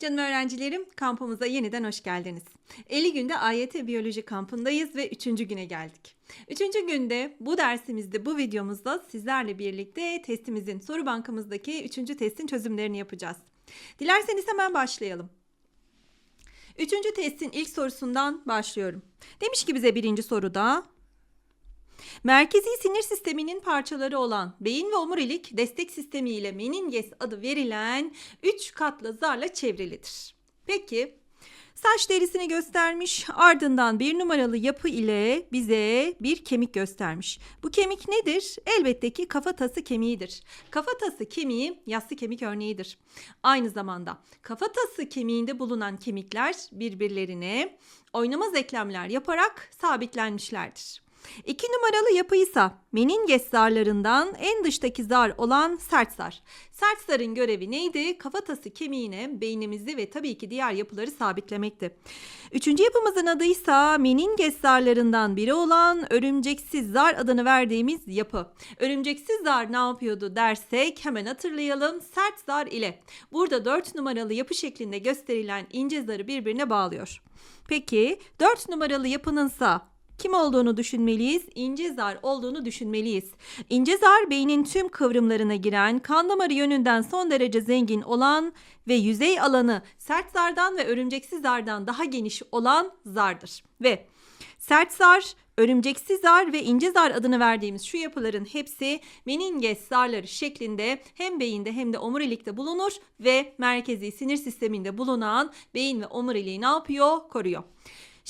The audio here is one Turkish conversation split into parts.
Canım öğrencilerim, kampımıza yeniden hoş geldiniz. 50 günde AYT Biyoloji kampındayız ve 3. güne geldik. 3. günde bu dersimizde, bu videomuzda sizlerle birlikte testimizin, soru bankamızdaki 3. testin çözümlerini yapacağız. Dilerseniz hemen başlayalım. Üçüncü testin ilk sorusundan başlıyorum. Demiş ki bize birinci soruda Merkezi sinir sisteminin parçaları olan beyin ve omurilik destek sistemi ile meninges adı verilen 3 katlı zarla çevrilidir. Peki saç derisini göstermiş ardından bir numaralı yapı ile bize bir kemik göstermiş. Bu kemik nedir? Elbette ki kafatası kemiğidir. Kafatası kemiği yassı kemik örneğidir. Aynı zamanda kafatası kemiğinde bulunan kemikler birbirlerine oynamaz eklemler yaparak sabitlenmişlerdir. İki numaralı yapıysa meninges zarlarından en dıştaki zar olan sert zar. Sert zarın görevi neydi? Kafatası kemiğine beynimizi ve tabii ki diğer yapıları sabitlemekti. Üçüncü yapımızın adıysa meninges zarlarından biri olan örümceksiz zar adını verdiğimiz yapı. Örümceksiz zar ne yapıyordu dersek hemen hatırlayalım. Sert zar ile burada dört numaralı yapı şeklinde gösterilen ince zarı birbirine bağlıyor. Peki dört numaralı yapınınsa kim olduğunu düşünmeliyiz? İnce zar olduğunu düşünmeliyiz. İnce zar beynin tüm kıvrımlarına giren, kan damarı yönünden son derece zengin olan ve yüzey alanı sert zardan ve örümceksiz zardan daha geniş olan zardır. Ve sert zar, örümceksiz zar ve ince zar adını verdiğimiz şu yapıların hepsi meninges zarları şeklinde hem beyinde hem de omurilikte bulunur ve merkezi sinir sisteminde bulunan beyin ve omuriliği ne yapıyor? Koruyor.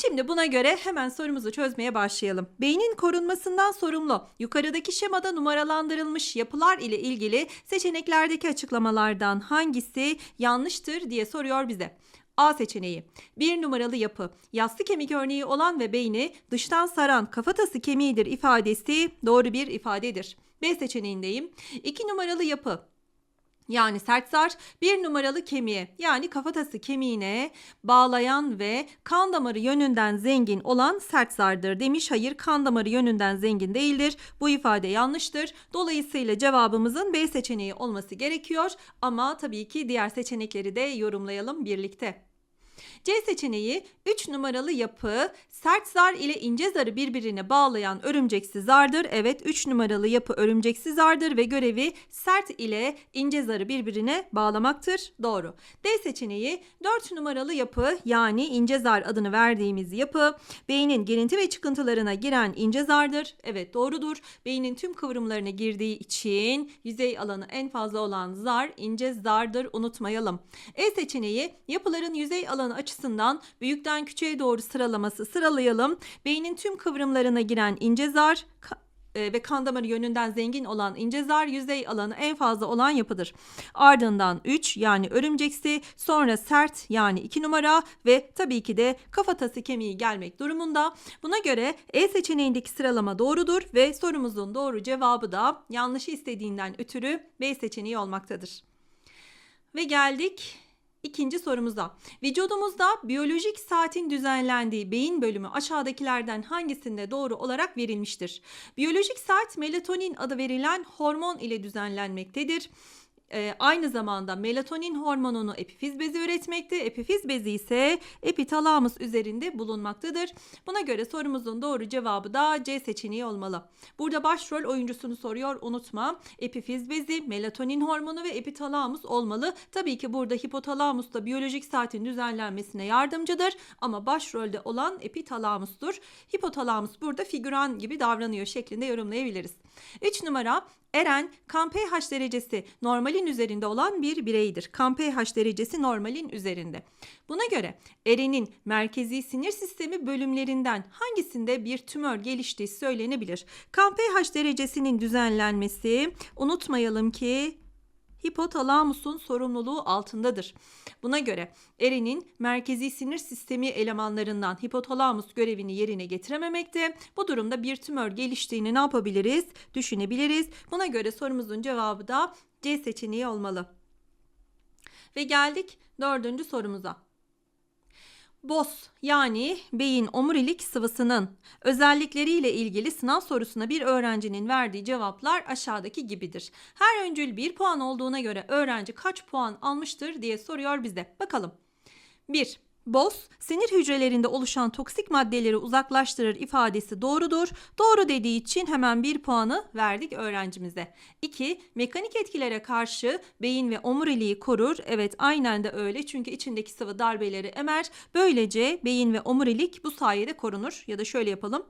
Şimdi buna göre hemen sorumuzu çözmeye başlayalım. Beynin korunmasından sorumlu yukarıdaki şemada numaralandırılmış yapılar ile ilgili seçeneklerdeki açıklamalardan hangisi yanlıştır diye soruyor bize. A seçeneği. Bir numaralı yapı. Yassı kemik örneği olan ve beyni dıştan saran kafatası kemiğidir ifadesi doğru bir ifadedir. B seçeneğindeyim. İki numaralı yapı yani sert zar bir numaralı kemiğe yani kafatası kemiğine bağlayan ve kan damarı yönünden zengin olan sert zardır demiş. Hayır kan damarı yönünden zengin değildir. Bu ifade yanlıştır. Dolayısıyla cevabımızın B seçeneği olması gerekiyor ama tabii ki diğer seçenekleri de yorumlayalım birlikte. C seçeneği 3 numaralı yapı sert zar ile ince zarı birbirine bağlayan örümceksi zardır. Evet 3 numaralı yapı örümceksi zardır ve görevi sert ile ince zarı birbirine bağlamaktır. Doğru. D seçeneği 4 numaralı yapı yani ince zar adını verdiğimiz yapı beynin girinti ve çıkıntılarına giren ince zardır. Evet doğrudur. Beynin tüm kıvrımlarına girdiği için yüzey alanı en fazla olan zar ince zardır unutmayalım. E seçeneği yapıların yüzey alanı açısından büyükten küçüğe doğru sıralaması sıralayalım. Beynin tüm kıvrımlarına giren ince zar e, ve kan damarı yönünden zengin olan ince zar yüzey alanı en fazla olan yapıdır. Ardından 3 yani örümceksi sonra sert yani 2 numara ve tabii ki de kafatası kemiği gelmek durumunda. Buna göre E seçeneğindeki sıralama doğrudur ve sorumuzun doğru cevabı da yanlışı istediğinden ötürü B seçeneği olmaktadır. Ve geldik İkinci sorumuza. Vücudumuzda biyolojik saatin düzenlendiği beyin bölümü aşağıdakilerden hangisinde doğru olarak verilmiştir? Biyolojik saat melatonin adı verilen hormon ile düzenlenmektedir e, aynı zamanda melatonin hormonunu epifiz bezi üretmekte. Epifiz bezi ise epitalamus üzerinde bulunmaktadır. Buna göre sorumuzun doğru cevabı da C seçeneği olmalı. Burada başrol oyuncusunu soruyor unutma. Epifiz bezi, melatonin hormonu ve epitalamus olmalı. Tabii ki burada hipotalamus da biyolojik saatin düzenlenmesine yardımcıdır ama başrolde olan epitalamustur. Hipotalamus burada figüran gibi davranıyor şeklinde yorumlayabiliriz. 3 numara Eren kan pH derecesi normalin üzerinde olan bir bireydir. Kan pH derecesi normalin üzerinde. Buna göre Eren'in merkezi sinir sistemi bölümlerinden hangisinde bir tümör geliştiği söylenebilir. Kan pH derecesinin düzenlenmesi unutmayalım ki hipotalamusun sorumluluğu altındadır. Buna göre erinin merkezi sinir sistemi elemanlarından hipotalamus görevini yerine getirememekte. Bu durumda bir tümör geliştiğini ne yapabiliriz? Düşünebiliriz. Buna göre sorumuzun cevabı da C seçeneği olmalı. Ve geldik dördüncü sorumuza. BOS yani beyin omurilik sıvısının özellikleriyle ilgili sınav sorusuna bir öğrencinin verdiği cevaplar aşağıdaki gibidir. Her öncül 1 puan olduğuna göre öğrenci kaç puan almıştır diye soruyor bize. Bakalım. 1. BOS, sinir hücrelerinde oluşan toksik maddeleri uzaklaştırır ifadesi doğrudur. Doğru dediği için hemen bir puanı verdik öğrencimize. 2. Mekanik etkilere karşı beyin ve omuriliği korur. Evet aynen de öyle çünkü içindeki sıvı darbeleri emer. Böylece beyin ve omurilik bu sayede korunur. Ya da şöyle yapalım.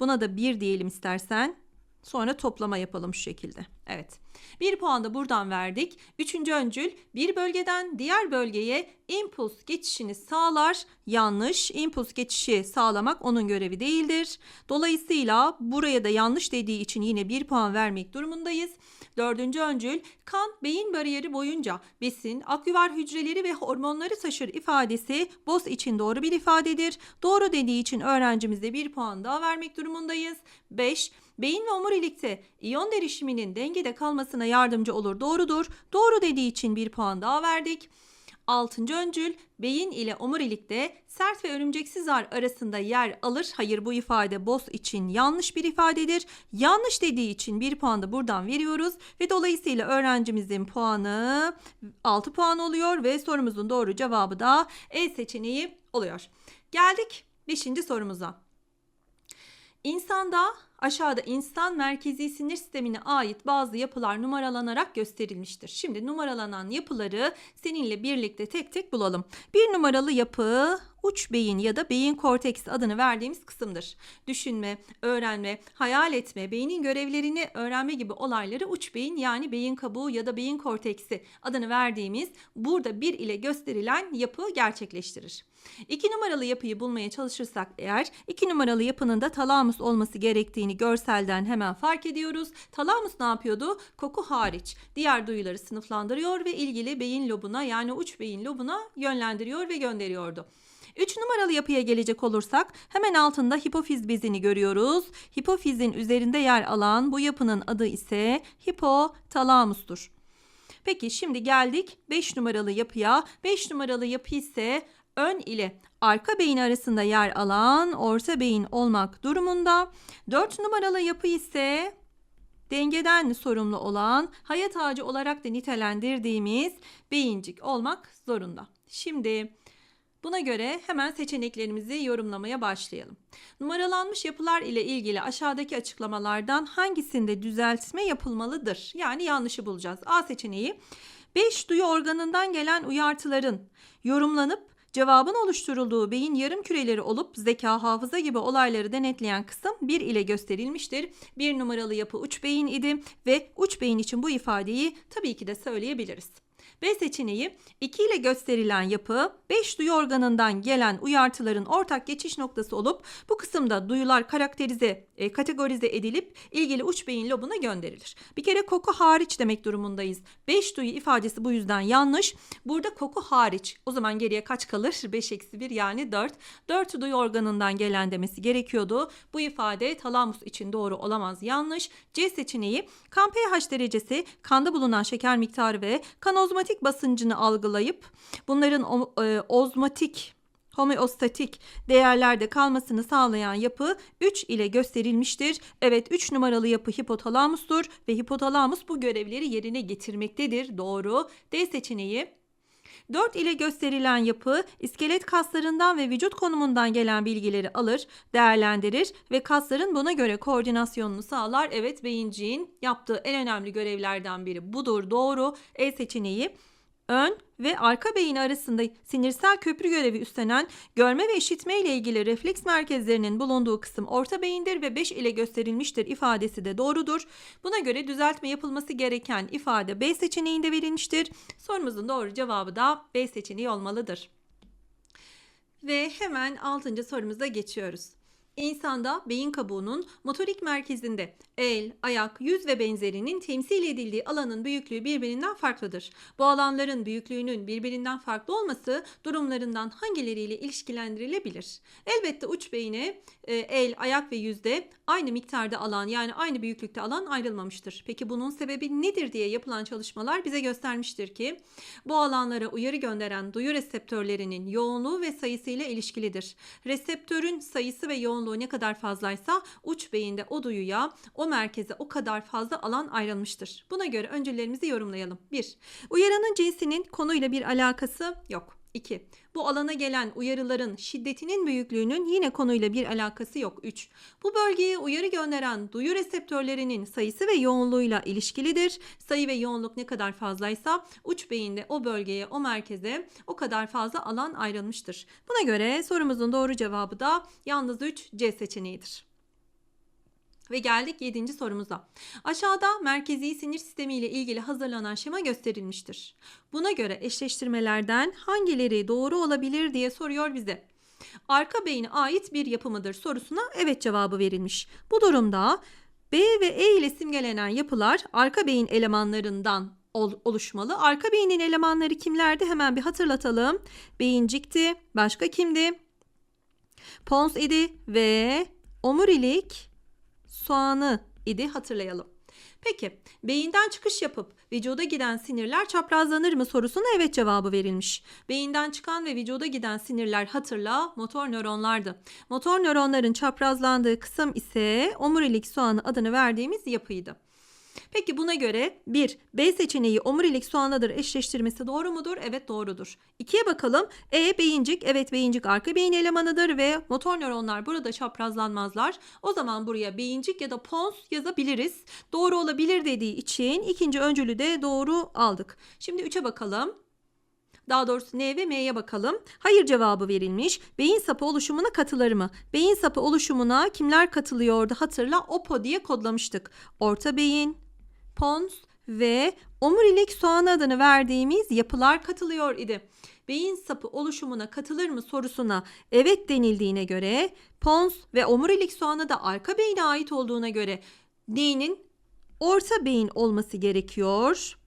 Buna da bir diyelim istersen. Sonra toplama yapalım şu şekilde. Evet. Bir puan da buradan verdik. Üçüncü öncül bir bölgeden diğer bölgeye impuls geçişini sağlar. Yanlış. İmpuls geçişi sağlamak onun görevi değildir. Dolayısıyla buraya da yanlış dediği için yine bir puan vermek durumundayız. Dördüncü öncül kan beyin bariyeri boyunca besin, aküvar hücreleri ve hormonları taşır ifadesi BOS için doğru bir ifadedir. Doğru dediği için öğrencimize bir puan daha vermek durumundayız. 5. Beyin ve omurilikte iyon derişiminin dengede kalmasına yardımcı olur. Doğrudur. Doğru dediği için bir puan daha verdik. Altıncı öncül beyin ile omurilikte sert ve örümceksiz zar arasında yer alır. Hayır bu ifade BOS için yanlış bir ifadedir. Yanlış dediği için bir puan da buradan veriyoruz ve dolayısıyla öğrencimizin puanı 6 puan oluyor ve sorumuzun doğru cevabı da E seçeneği oluyor. Geldik 5. sorumuza. İnsanda aşağıda insan merkezi sinir sistemine ait bazı yapılar numaralanarak gösterilmiştir. Şimdi numaralanan yapıları seninle birlikte tek tek bulalım. Bir numaralı yapı uç beyin ya da beyin korteks adını verdiğimiz kısımdır. Düşünme, öğrenme, hayal etme, beynin görevlerini öğrenme gibi olayları uç beyin yani beyin kabuğu ya da beyin korteksi adını verdiğimiz burada bir ile gösterilen yapı gerçekleştirir. İki numaralı yapıyı bulmaya çalışırsak eğer iki numaralı yapının da talamus olması gerektiğini görselden hemen fark ediyoruz. Talamus ne yapıyordu? Koku hariç diğer duyuları sınıflandırıyor ve ilgili beyin lobuna yani uç beyin lobuna yönlendiriyor ve gönderiyordu. 3 numaralı yapıya gelecek olursak hemen altında hipofiz bezini görüyoruz. Hipofizin üzerinde yer alan bu yapının adı ise hipotalamustur. Peki şimdi geldik 5 numaralı yapıya. 5 numaralı yapı ise ön ile arka beyin arasında yer alan orta beyin olmak durumunda. 4 numaralı yapı ise dengeden sorumlu olan hayat ağacı olarak da nitelendirdiğimiz beyincik olmak zorunda. Şimdi Buna göre hemen seçeneklerimizi yorumlamaya başlayalım. Numaralanmış yapılar ile ilgili aşağıdaki açıklamalardan hangisinde düzeltme yapılmalıdır? Yani yanlışı bulacağız. A seçeneği 5 duyu organından gelen uyartıların yorumlanıp Cevabın oluşturulduğu beyin yarım küreleri olup zeka, hafıza gibi olayları denetleyen kısım 1 ile gösterilmiştir. Bir numaralı yapı uç beyin idi ve uç beyin için bu ifadeyi tabii ki de söyleyebiliriz. B seçeneği 2 ile gösterilen yapı 5 duyu organından gelen uyartıların ortak geçiş noktası olup bu kısımda duyular karakterize, e, kategorize edilip ilgili uç beyin lobuna gönderilir. Bir kere koku hariç demek durumundayız. 5 duyu ifadesi bu yüzden yanlış. Burada koku hariç. O zaman geriye kaç kalır? 5 eksi 1 yani 4. 4 duyu organından gelen demesi gerekiyordu. Bu ifade talamus için doğru olamaz yanlış. C seçeneği kan pH derecesi, kanda bulunan şeker miktarı ve kanozmatik basıncını algılayıp bunların e, homeostatik değerlerde kalmasını sağlayan yapı 3 ile gösterilmiştir. Evet 3 numaralı yapı hipotalamustur ve hipotalamus bu görevleri yerine getirmektedir. Doğru. D seçeneği 4 ile gösterilen yapı iskelet kaslarından ve vücut konumundan gelen bilgileri alır, değerlendirir ve kasların buna göre koordinasyonunu sağlar. Evet beyinciğin yaptığı en önemli görevlerden biri budur. Doğru. E seçeneği ön ve arka beyin arasında sinirsel köprü görevi üstlenen görme ve işitme ile ilgili refleks merkezlerinin bulunduğu kısım orta beyindir ve 5 ile gösterilmiştir ifadesi de doğrudur. Buna göre düzeltme yapılması gereken ifade B seçeneğinde verilmiştir. Sorumuzun doğru cevabı da B seçeneği olmalıdır. Ve hemen 6. sorumuza geçiyoruz. İnsanda beyin kabuğunun motorik merkezinde el, ayak, yüz ve benzerinin temsil edildiği alanın büyüklüğü birbirinden farklıdır. Bu alanların büyüklüğünün birbirinden farklı olması durumlarından hangileriyle ilişkilendirilebilir? Elbette uç beyine el, ayak ve yüzde aynı miktarda alan yani aynı büyüklükte alan ayrılmamıştır. Peki bunun sebebi nedir diye yapılan çalışmalar bize göstermiştir ki bu alanlara uyarı gönderen duyu reseptörlerinin yoğunluğu ve sayısı ile ilişkilidir. Reseptörün sayısı ve yoğunluğu ne kadar fazlaysa uç beyinde o duyuya, o merkeze o kadar fazla alan ayrılmıştır. Buna göre öncüllerimizi yorumlayalım. 1. Uyaranın cinsinin konuyla bir alakası yok. 2. Bu alana gelen uyarıların şiddetinin büyüklüğünün yine konuyla bir alakası yok. 3. Bu bölgeye uyarı gönderen duyu reseptörlerinin sayısı ve yoğunluğuyla ilişkilidir. Sayı ve yoğunluk ne kadar fazlaysa uç beyinde o bölgeye, o merkeze o kadar fazla alan ayrılmıştır. Buna göre sorumuzun doğru cevabı da yalnız 3 C seçeneğidir. Ve geldik 7. sorumuza. Aşağıda merkezi sinir sistemi ile ilgili hazırlanan şema gösterilmiştir. Buna göre eşleştirmelerden hangileri doğru olabilir diye soruyor bize. Arka beyine ait bir yapı mıdır sorusuna evet cevabı verilmiş. Bu durumda B ve E ile simgelenen yapılar arka beyin elemanlarından ol- oluşmalı. Arka beynin elemanları kimlerdi? Hemen bir hatırlatalım. Beyincikti. Başka kimdi? Pons idi ve omurilik soğanı idi hatırlayalım. Peki beyinden çıkış yapıp vücuda giden sinirler çaprazlanır mı sorusuna evet cevabı verilmiş. Beyinden çıkan ve vücuda giden sinirler hatırla motor nöronlardı. Motor nöronların çaprazlandığı kısım ise omurilik soğanı adını verdiğimiz yapıydı. Peki buna göre 1. B seçeneği omurilik soğanadır eşleştirmesi doğru mudur? Evet doğrudur. 2'ye bakalım. E beyincik. Evet beyincik arka beyin elemanıdır ve motor nöronlar burada çaprazlanmazlar. O zaman buraya beyincik ya da pons yazabiliriz. Doğru olabilir dediği için ikinci öncülü de doğru aldık. Şimdi 3'e bakalım. Daha doğrusu N ve M'ye bakalım. Hayır cevabı verilmiş. Beyin sapı oluşumuna katılır mı? Beyin sapı oluşumuna kimler katılıyordu hatırla. OPO diye kodlamıştık. Orta beyin, pons ve omurilik soğan adını verdiğimiz yapılar katılıyor idi. Beyin sapı oluşumuna katılır mı sorusuna evet denildiğine göre pons ve omurilik soğanı da arka beyine ait olduğuna göre N'nin orta beyin olması gerekiyor.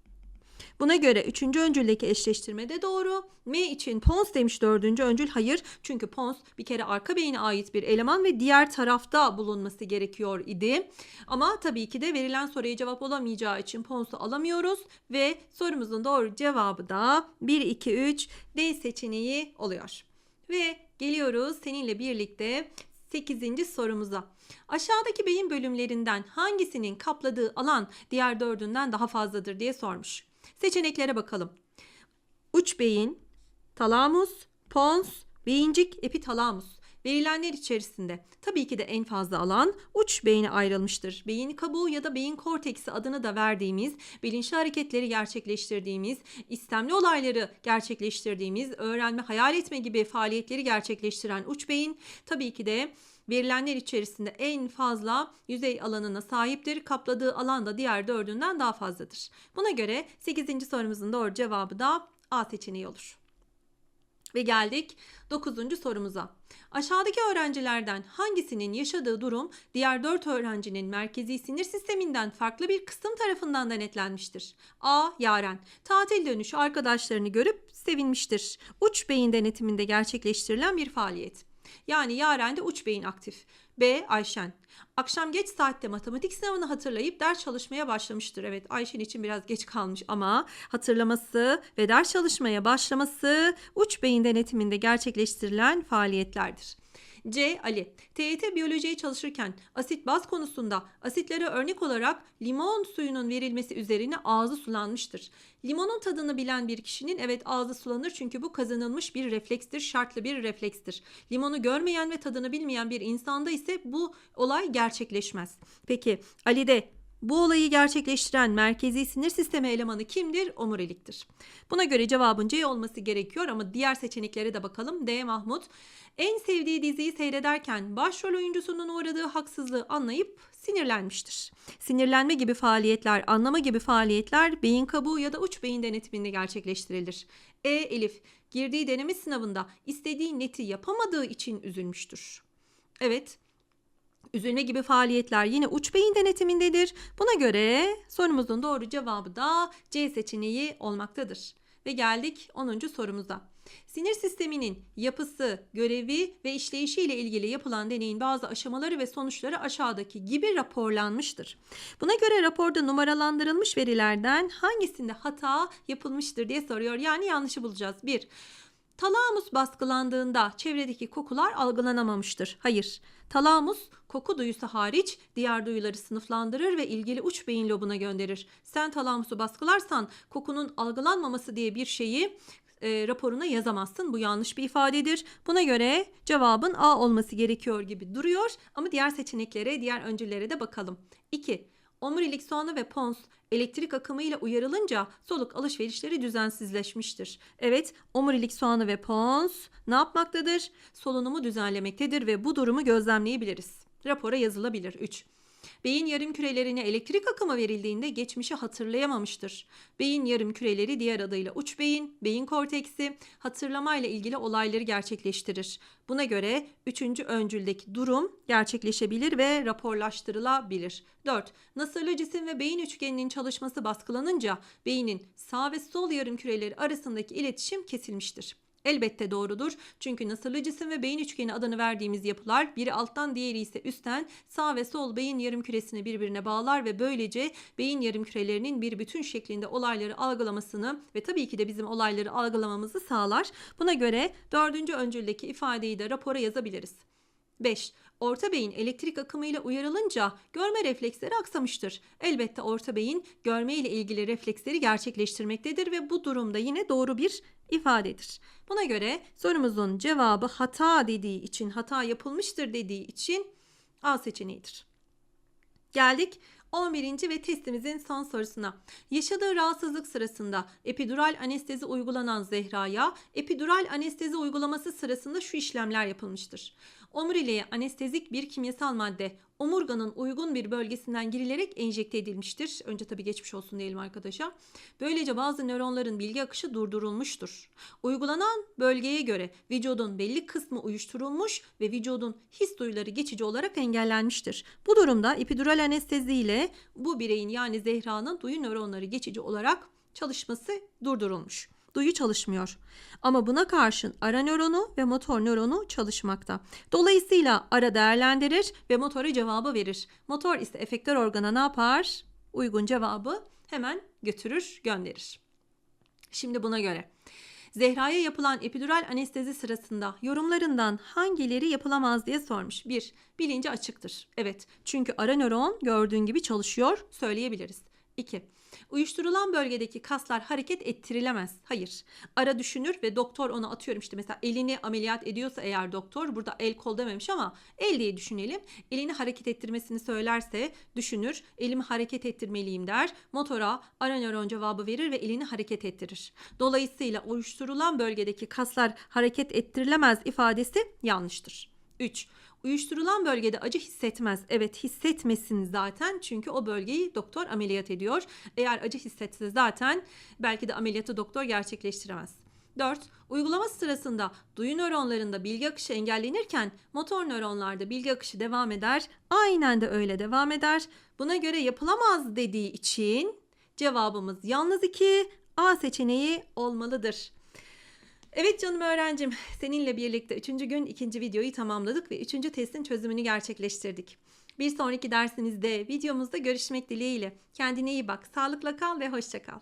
Buna göre üçüncü öncüldeki eşleştirme de doğru. M için pons demiş dördüncü öncül. Hayır çünkü pons bir kere arka beyine ait bir eleman ve diğer tarafta bulunması gerekiyor idi. Ama tabii ki de verilen soruya cevap olamayacağı için ponsu alamıyoruz. Ve sorumuzun doğru cevabı da 1, 2, 3 D seçeneği oluyor. Ve geliyoruz seninle birlikte 8. sorumuza. Aşağıdaki beyin bölümlerinden hangisinin kapladığı alan diğer dördünden daha fazladır diye sormuş. Seçeneklere bakalım. Uç beyin, talamus, pons, beyincik, epitalamus. Verilenler içerisinde tabii ki de en fazla alan uç beyine ayrılmıştır. Beyin kabuğu ya da beyin korteksi adını da verdiğimiz, bilinçli hareketleri gerçekleştirdiğimiz, istemli olayları gerçekleştirdiğimiz, öğrenme, hayal etme gibi faaliyetleri gerçekleştiren uç beyin tabii ki de verilenler içerisinde en fazla yüzey alanına sahiptir. Kapladığı alan da diğer dördünden daha fazladır. Buna göre 8. sorumuzun doğru cevabı da A seçeneği olur. Ve geldik 9. sorumuza. Aşağıdaki öğrencilerden hangisinin yaşadığı durum diğer 4 öğrencinin merkezi sinir sisteminden farklı bir kısım tarafından denetlenmiştir? A. Yaren. Tatil dönüşü arkadaşlarını görüp sevinmiştir. Uç beyin denetiminde gerçekleştirilen bir faaliyet. Yani Yaren'de uç beyin aktif. B. Ayşen. Akşam geç saatte matematik sınavını hatırlayıp ders çalışmaya başlamıştır. Evet Ayşen için biraz geç kalmış ama hatırlaması ve ders çalışmaya başlaması uç beyin denetiminde gerçekleştirilen faaliyetlerdir. C. Ali. TYT biyolojiye çalışırken asit baz konusunda asitlere örnek olarak limon suyunun verilmesi üzerine ağzı sulanmıştır. Limonun tadını bilen bir kişinin evet ağzı sulanır çünkü bu kazanılmış bir reflekstir, şartlı bir reflekstir. Limonu görmeyen ve tadını bilmeyen bir insanda ise bu olay gerçekleşmez. Peki Ali'de bu olayı gerçekleştiren merkezi sinir sistemi elemanı kimdir? Omuriliktir. Buna göre cevabın C olması gerekiyor ama diğer seçeneklere de bakalım. D. Mahmut. En sevdiği diziyi seyrederken başrol oyuncusunun uğradığı haksızlığı anlayıp sinirlenmiştir. Sinirlenme gibi faaliyetler, anlama gibi faaliyetler beyin kabuğu ya da uç beyin denetiminde gerçekleştirilir. E. Elif. Girdiği deneme sınavında istediği neti yapamadığı için üzülmüştür. Evet, Üzülme gibi faaliyetler yine uç beyin denetimindedir. Buna göre sorumuzun doğru cevabı da C seçeneği olmaktadır. Ve geldik 10. sorumuza. Sinir sisteminin yapısı, görevi ve işleyişi ile ilgili yapılan deneyin bazı aşamaları ve sonuçları aşağıdaki gibi raporlanmıştır. Buna göre raporda numaralandırılmış verilerden hangisinde hata yapılmıştır diye soruyor. Yani yanlışı bulacağız. 1. Talamus baskılandığında çevredeki kokular algılanamamıştır. Hayır. Talamus koku duyusu hariç diğer duyuları sınıflandırır ve ilgili uç beyin lobuna gönderir. Sen talamusu baskılarsan kokunun algılanmaması diye bir şeyi e, raporuna yazamazsın. Bu yanlış bir ifadedir. Buna göre cevabın A olması gerekiyor gibi duruyor. Ama diğer seçeneklere, diğer öncüllere de bakalım. 2. Omurilik soğanı ve pons elektrik akımıyla uyarılınca soluk alışverişleri düzensizleşmiştir. Evet, omurilik soğanı ve pons ne yapmaktadır? Solunumu düzenlemektedir ve bu durumu gözlemleyebiliriz. Rapora yazılabilir. 3. Beyin yarım kürelerine elektrik akımı verildiğinde geçmişi hatırlayamamıştır. Beyin yarım küreleri diğer adıyla uç beyin, beyin korteksi hatırlamayla ilgili olayları gerçekleştirir. Buna göre üçüncü öncüldeki durum gerçekleşebilir ve raporlaştırılabilir. 4. Nasırlı cisim ve beyin üçgeninin çalışması baskılanınca beynin sağ ve sol yarım küreleri arasındaki iletişim kesilmiştir. Elbette doğrudur. Çünkü nasırlı cisim ve beyin üçgeni adını verdiğimiz yapılar biri alttan diğeri ise üstten sağ ve sol beyin yarım küresini birbirine bağlar ve böylece beyin yarım kürelerinin bir bütün şeklinde olayları algılamasını ve tabii ki de bizim olayları algılamamızı sağlar. Buna göre dördüncü öncüldeki ifadeyi de rapora yazabiliriz. 5. Orta beyin elektrik akımıyla uyarılınca görme refleksleri aksamıştır. Elbette orta beyin görme ile ilgili refleksleri gerçekleştirmektedir ve bu durumda yine doğru bir ifadedir. Buna göre sorumuzun cevabı hata dediği için, hata yapılmıştır dediği için A seçeneğidir. Geldik 11. ve testimizin son sorusuna. Yaşadığı rahatsızlık sırasında epidural anestezi uygulanan Zehra'ya epidural anestezi uygulaması sırasında şu işlemler yapılmıştır. Omuriliğe anestezik bir kimyasal madde omurganın uygun bir bölgesinden girilerek enjekte edilmiştir. Önce tabii geçmiş olsun diyelim arkadaşa. Böylece bazı nöronların bilgi akışı durdurulmuştur. Uygulanan bölgeye göre vücudun belli kısmı uyuşturulmuş ve vücudun his duyuları geçici olarak engellenmiştir. Bu durumda epidural anestezi ile bu bireyin yani Zehra'nın duyu nöronları geçici olarak çalışması durdurulmuş duyu çalışmıyor. Ama buna karşın ara nöronu ve motor nöronu çalışmakta. Dolayısıyla ara değerlendirir ve motora cevabı verir. Motor ise efektör organa ne yapar? Uygun cevabı hemen götürür, gönderir. Şimdi buna göre Zehra'ya yapılan epidural anestezi sırasında yorumlarından hangileri yapılamaz diye sormuş. 1. Bilinci açıktır. Evet çünkü ara nöron gördüğün gibi çalışıyor söyleyebiliriz. 2. Uyuşturulan bölgedeki kaslar hareket ettirilemez. Hayır. Ara düşünür ve doktor ona atıyorum işte mesela elini ameliyat ediyorsa eğer doktor burada el kol dememiş ama el diye düşünelim. Elini hareket ettirmesini söylerse düşünür. Elimi hareket ettirmeliyim der. Motora ara nöron cevabı verir ve elini hareket ettirir. Dolayısıyla uyuşturulan bölgedeki kaslar hareket ettirilemez ifadesi yanlıştır. 3. Uyuşturulan bölgede acı hissetmez. Evet hissetmesin zaten çünkü o bölgeyi doktor ameliyat ediyor. Eğer acı hissetse zaten belki de ameliyatı doktor gerçekleştiremez. 4. Uygulama sırasında duyu nöronlarında bilgi akışı engellenirken motor nöronlarda bilgi akışı devam eder. Aynen de öyle devam eder. Buna göre yapılamaz dediği için cevabımız yalnız 2 A seçeneği olmalıdır. Evet canım öğrencim, seninle birlikte üçüncü gün ikinci videoyu tamamladık ve üçüncü testin çözümünü gerçekleştirdik. Bir sonraki dersimizde, videomuzda görüşmek dileğiyle. Kendine iyi bak, sağlıkla kal ve hoşça kal.